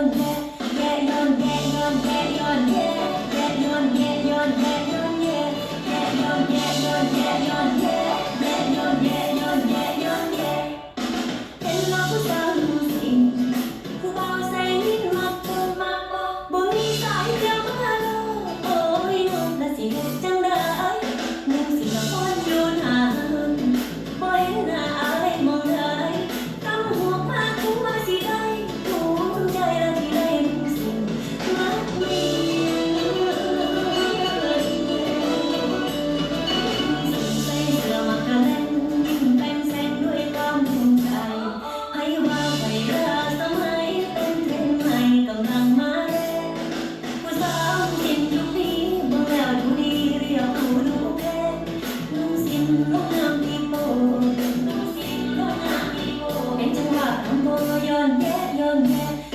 yonder, yeah, yonder, yonder, yonder. Nghe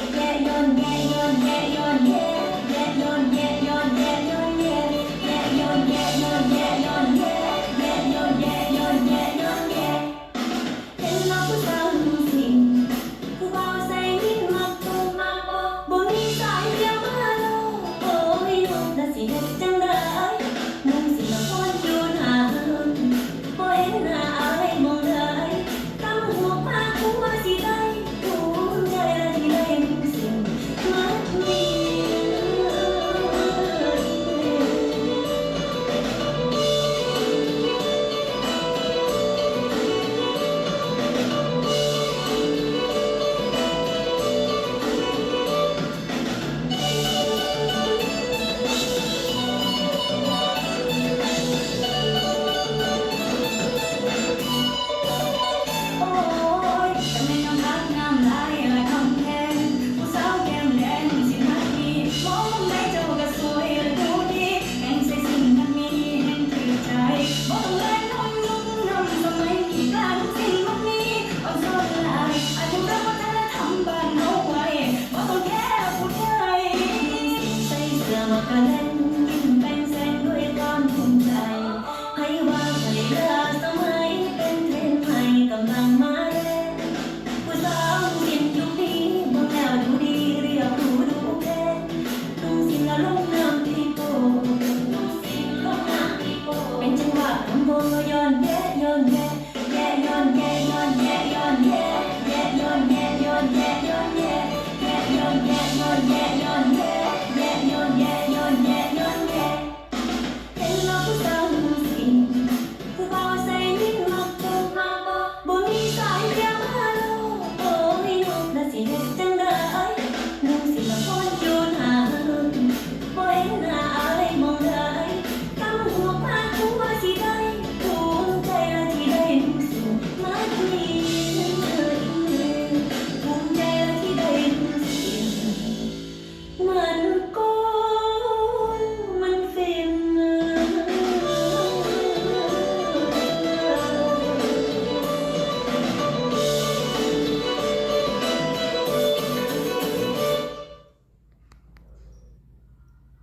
뭐, 연보 연예 연예 예연예연예연예예연예.